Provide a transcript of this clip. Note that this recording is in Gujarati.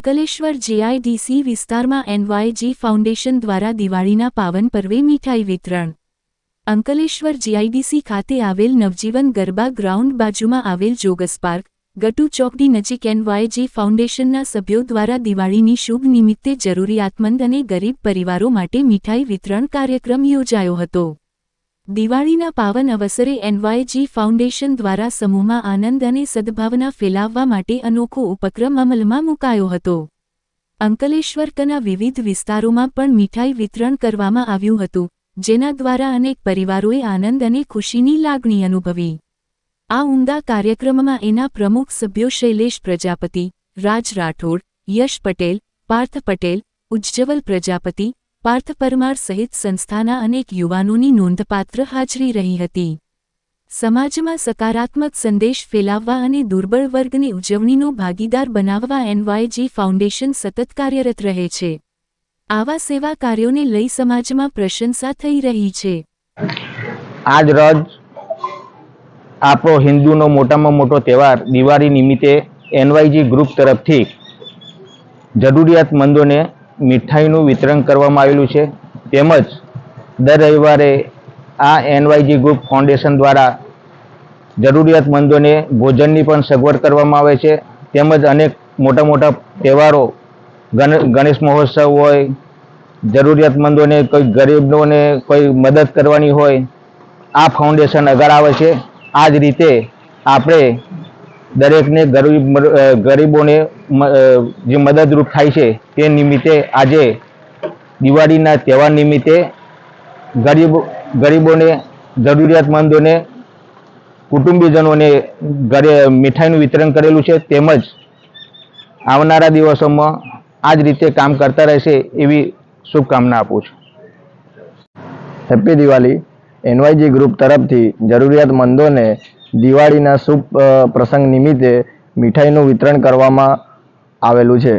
અંકલેશ્વર જેઆઈડીસી વિસ્તારમાં એનવાયજી ફાઉન્ડેશન દ્વારા દિવાળીના પાવન પર્વે મીઠાઈ વિતરણ. અંકલેશ્વર જીઆઈડીસી ખાતે આવેલ નવજીવન ગરબા ગ્રાઉન્ડ બાજુમાં આવેલ જોગસ પાર્ક, ગટુ ચોકડી નજીક એનવાયજી ફાઉન્ડેશનના સભ્યો દ્વારા દિવાળીની શુભ નિમિત્તે જરૂરિયાતમંદ અને ગરીબ પરિવારો માટે મીઠાઈ વિતરણ કાર્યક્રમ યોજાયો હતો. દિવાળીના પાવન અવસરે એનવાયજી ફાઉન્ડેશન દ્વારા સમૂહમાં આનંદ અને સદભાવના ફેલાવવા માટે અનોખો ઉપક્રમ અમલમાં મુકાયો હતો. અંકલેશ્વર કના વિવિધ વિસ્તારોમાં પણ મીઠાઈ વિતરણ કરવામાં આવ્યું હતું, જેના દ્વારા અનેક પરિવારોએ આનંદ અને ખુશીની લાગણી અનુભવી. આ ઉમદા કાર્યક્રમમાં એના પ્રમુખ સભ્યો શૈલેષ પ્રજાપતિ, રાજ રાઠોડ, યશ પટેલ, પાર્થ પટેલ, ઉજ્જવલ પ્રજાપતિ પાર્થ પરમાર સહિત સંસ્થાના અનેક યુવાનોની નોંધપાત્ર હાજરી રહી હતી. સમાજમાં સકારાત્મક સંદેશ ફેલાવવા અને દુર્બળ વર્ગની ઉજવણીનો ભાગીદાર બનાવવા એનવાયજી ફાઉન્ડેશન સતત કાર્યરત રહે છે. આવા સેવા કાર્યોને લઈ સમાજમાં પ્રશંસા થઈ રહી છે. આજ રોજ આપણો હિન્દુનો મોટામાં મોટો તહેવાર દિવાળી નિમિત્તે એનવાયજી ગ્રુપ તરફથી જરૂરિયાતમંદોને મીઠાઈનું વિતરણ કરવામાં આવેલું છે. તેમજ દર રવિવારે આ એનવાયજી ગ્રુપ ફાઉન્ડેશન દ્વારા જરૂરિયાતમંદોને ભોજનની પણ સગવડ કરવામાં આવે છે. તેમજ અનેક મોટા મોટા તહેવારો, ગણ, ગણેશ મહોત્સવ હોય, જરૂરિયાતમંદોને કોઈ ગરીબોને કોઈ મદદ કરવાની હોય, આ ફાઉન્ડેશન આગળ આવે છે. આ જ રીતે આપણે દરેકને ગરીબ ગરીબોને જે મદદરૂપ થાય છે તે નિમિત્તે આજે દિવાળીના તહેવાર નિમિત્તે ગરીબ, ગરીબોને, જરૂરિયાતમંદોને, કુટુંબીજનોને ઘરે મીઠાઈનું વિતરણ કરેલું છે તેમજ આવનારા દિવસોમાં આ જ રીતે કામ કરતા રહેશે એવી શુભકામના આપું છું. હેપી દિવાળી. એનવાયજી ગ્રુપ તરફથી જરૂરિયાતમંદોને દિવાળીના શુભ પ્રસંગ નિમિત્તે મીઠાઈનું વિતરણ કરવામાં આવેલું છે.